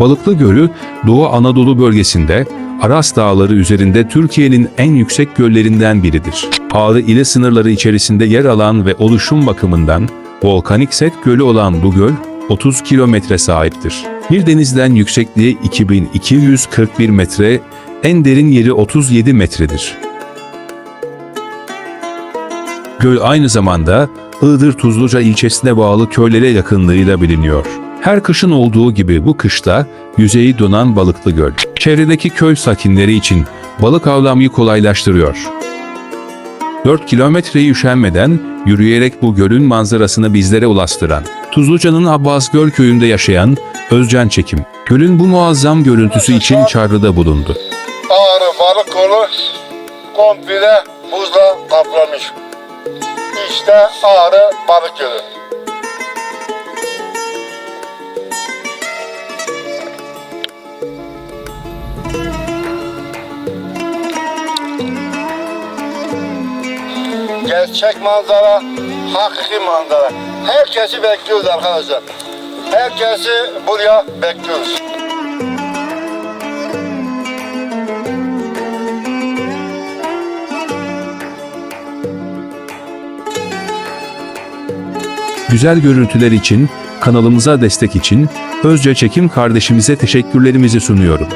Balıklı Gölü, Doğu Anadolu bölgesinde Aras Dağları üzerinde Türkiye'nin en yüksek göllerinden biridir. Ağrı ile sınırları içerisinde yer alan ve oluşum bakımından volkanik set gölü olan bu göl 30 kilometre sahiptir. Bir denizden yüksekliği 2241 metre, en derin yeri 37 metredir. Göl aynı zamanda Iğdır Tuzluca ilçesine bağlı köylere yakınlığıyla biliniyor. Her kışın olduğu gibi bu kışta yüzeyi donan Balıklı Göl, çevredeki köy sakinleri için balık avlamayı kolaylaştırıyor. 4 kilometreyi üşenmeden yürüyerek bu gölün manzarasını bizlere ulaştıran, Tuzluca'nın Abbas Göl köyünde yaşayan Özcan Çekim, gölün bu muazzam görüntüsü için çağrıda bulundu. Ağrı balık kolu komple buzla kaplamış. İşte Ağrı balık gölü. Gerçek manzara, hakiki manzara. Herkesi bekliyoruz arkadaşlar. Herkesi buraya bekliyoruz. Güzel görüntüler için, kanalımıza destek için Özce Çekim kardeşimize teşekkürlerimizi sunuyorum.